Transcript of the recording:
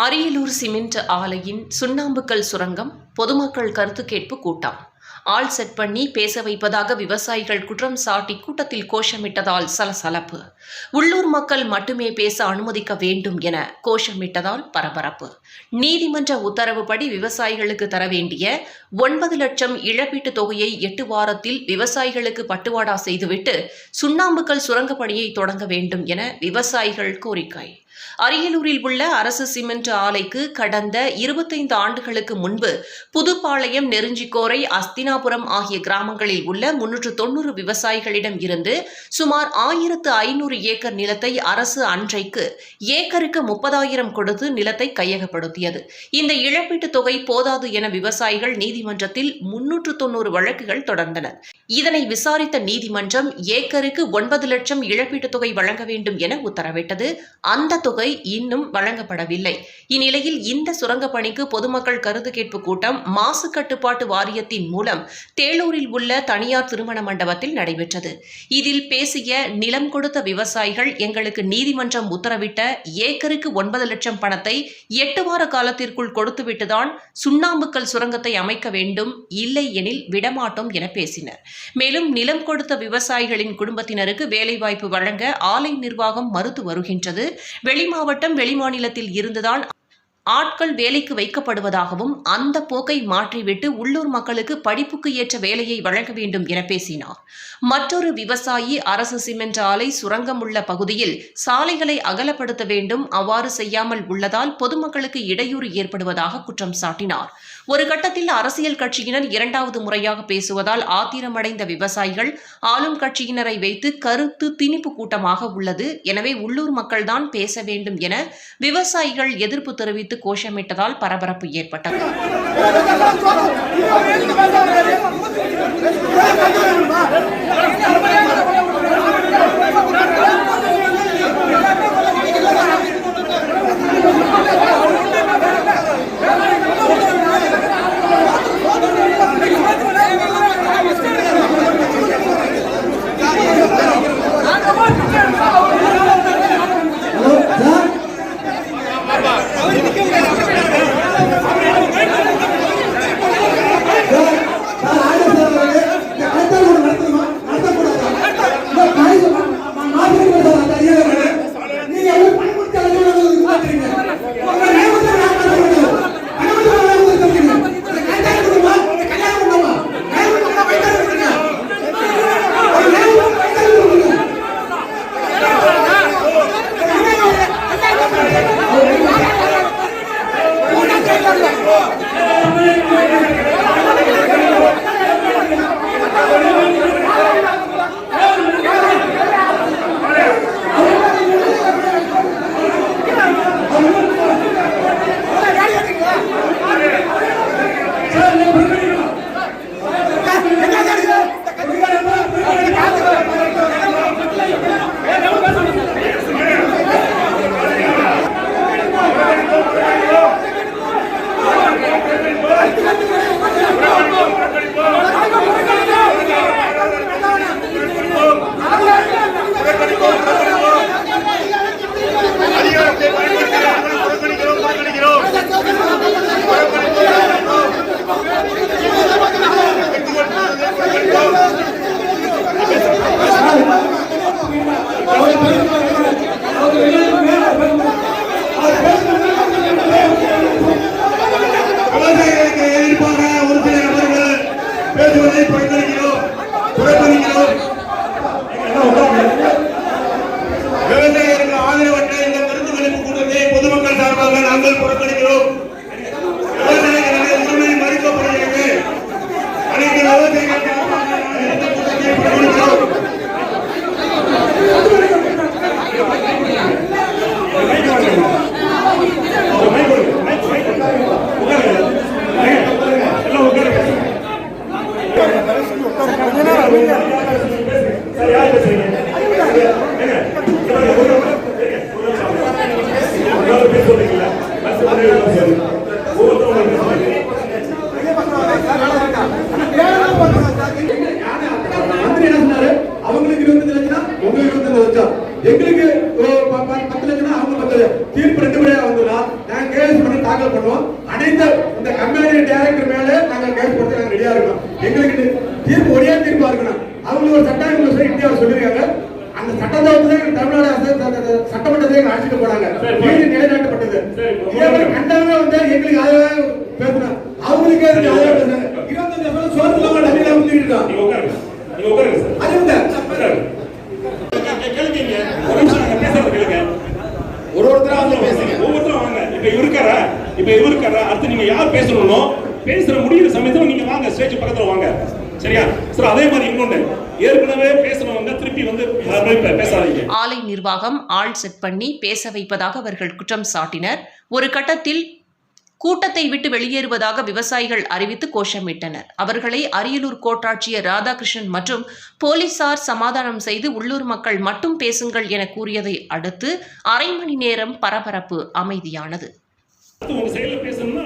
Ariyalur cement ஆலையின் சுண்ணாம்புக்கல் சுரங்கம் பொதுமக்கள் கருத்து கேட்பு கூட்டம். ஆள் செட் பண்ணி பேச வைப்பதாக விவசாயிகள் குற்றம் சாட்டி கூட்டத்தில் கோஷமிட்டதால் சலசலப்பு. உள்ளூர் மக்கள் மட்டுமே பேச அனுமதிக்க வேண்டும் என கோஷமிட்டதால் பரபரப்பு. நீதிமன்ற உத்தரவுப்படி விவசாயிகளுக்கு தர வேண்டிய ஒன்பது லட்சம் இழப்பீட்டுத் தொகையை எட்டு வாரத்தில் விவசாயிகளுக்கு பட்டுவாடா செய்துவிட்டு சுண்ணாம்புக்கல் சுரங்கப்பணியை தொடங்க வேண்டும் என விவசாயிகள் கோரிக்கை. அரியலூரில் உள்ள அரசு சிமெண்ட் ஆலைக்கு கடந்த இருபத்தைந்து ஆண்டுகளுக்கு முன்பு புதுப்பாளையம் நெருஞ்சிக்கோரை அஸ்தினாபுரம் ஆகிய கிராமங்களில் உள்ள முன்னூற்று தொன்னூறு விவசாயிகளிடம் இருந்து சுமார் ஆயிரத்து ஐநூறு ஏக்கர் நிலத்தை அரசு அன்றைக்கு ஏக்கருக்கு முப்பதாயிரம் கொடுத்து நிலத்தை கையகப்படுத்தியது. இந்த இழப்பீட்டு தொகை போதாது என விவசாயிகள் நீதிமன்றத்தில் முன்னூற்று தொன்னூறு வழக்குகள் தொடர்ந்தனர் இதனை விசாரித்த நீதிமன்றம் ஏக்கருக்கு ஒன்பது லட்சம் இழப்பீட்டுத் தொகை வழங்க வேண்டும் என உத்தரவிட்டது. அந்த தொகை இன்னும் வழங்கப்படவில்லை. இந்நிலையில் இந்த சுரங்கப் பணிக்கு பொதுமக்கள் கருத்து கேட்பு கூட்டம் மாசு கட்டுப்பாட்டு வாரியத்தின் மூலம் தேளூரில் உள்ள தனியார் திருமண மண்டபத்தில் நடைபெற்றது. இதில் பேசிய நிலம் கொடுத்த விவசாயிகள் எங்களுக்கு நீதிமன்றம் உத்தரவிட்ட ஏக்கருக்கு ஒன்பது லட்சம் பணத்தை எட்டு வார காலத்திற்குள் கொடுத்துவிட்டுதான் சுண்ணாம்புக்கல் சுரங்கத்தை அமைக்க வேண்டும் இல்லை எனில் விடமாட்டோம் என பேசினர். மேலும் நிலம் கொடுத்த விவசாயிகளின் குடும்பத்தினருக்கு வேலைவாய்ப்பு வழங்க ஆலை நிர்வாகம் மறுத்து வருகின்றது. வெளிமாவட்டம் வெளிமாநிலத்தில் இருந்துதான் ஆட்கள் வேலைக்கு வைக்கப்படுவதாகவும் அந்த போக்கை மாற்றிவிட்டு உள்ளூர் மக்களுக்கு படிப்புக்கு ஏற்ற வேலையை வழங்க வேண்டும் என பேசினார். மற்றொரு விவசாயி அரசு சிமெண்ட் ஆலை சுரங்கம் உள்ள பகுதியில் சாலைகளை அகலப்படுத்த வேண்டும் அவ்வாறு செய்யாமல் உள்ளதால் பொதுமக்களுக்கு இடையூறு ஏற்படுவதாக குற்றம் சாட்டினார். ஒரு கட்டத்தில் அரசியல் கட்சியினர் இரண்டாவது முறையாக பேசுவதால் ஆத்திரமடைந்த விவசாயிகள் ஆளும் கட்சியினரை வைத்து கருத்து திணிப்பு கூட்டமாக உள்ளது. எனவே உள்ளூர் மக்கள்தான் பேச வேண்டும் என விவசாயிகள் எதிர்ப்பு தெரிவித்து கோஷமிட்டதால் பரபரப்பு ஏற்பட்டது. சார்பாக நாங்கள் புறக்கணிக்கிறோம். விவசாயிகளுடைய மறுக்கப்படுகிறது அனைத்து விவசாயிகள் சார்பாக இந்த கூட்டத்தை புறக்கணிக்கிறோம் மந்திரி என்ன சொன்னாரு அவங்களுக்கு இருபத்தஞ்சு லட்சம் உங்களுக்கு இருபத்தஞ்சு லட்சம் எங்களுக்கு ஒரு ப- ப- பத்து லட்சம் அவங்க பத்து லட்சம். தீர்ப்பு ரெண்டு முறையா வந்ததுனா நாங்க தாக்கல் பண்ணுவோம். அனைத்து இந்த கம்பெனி டைரக்டர் மேல நாங்க கேஸ் கொடுத்து நாங்க ரெடியா இருக்கோம். எங்களுக்கு தீர்ப்பு ஒரே தீர்ப்பா இருக்கணும். அவங்களுக்கு ஒரு சட்டம் இந்தியாவில் சொல்லியிருக்காங்க. அந்த சட்டத்தை வந்து தமிழ்நாடு அரசு சட்டமன்றத்தை அழைச்சிட்டு போனாங்க. நிலைநாட்டப்பட்டது. இதே மாதிரி கண்டனமே வந்து எங்களுக்கு அதையே பேசணும் இப்போ இவருக்கு அடுத்து நீங்க யார் பேசணும்னோ பேசுற முடியிற சமயத்தில் நீங்க வாங்க ஸ்டேஜ் பக்கத்தில் வாங்க. சரியா? சார் அதே மாதிரி இன்னொன்று ஏற்கனவே பேசுறவங்க திருப்பி வந்து பேசாதீங்க. ஆலை நிர்வாகம் ஆள் செட் பண்ணி பேச வைப்பதாக அவர்கள் குற்றம் சாட்டினர். ஒரு கட்டத்தில் கூட்டத்தை விட்டு வெளியேறுவதாக விவசாயிகள் அறிவித்து கோஷமிட்டனர். அவர்களை அரியலூர் கோட்டாட்சியர் ராதாகிருஷ்ணன் மற்றும் போலீசார் சமாதானம் செய்து உள்ளூர் மக்கள் மட்டும் பேசுங்கள் என கூறியதை அடுத்து அரை மணி நேரம் பரபரப்பு அமைதியானது. உங்க செயல பேசணும்னா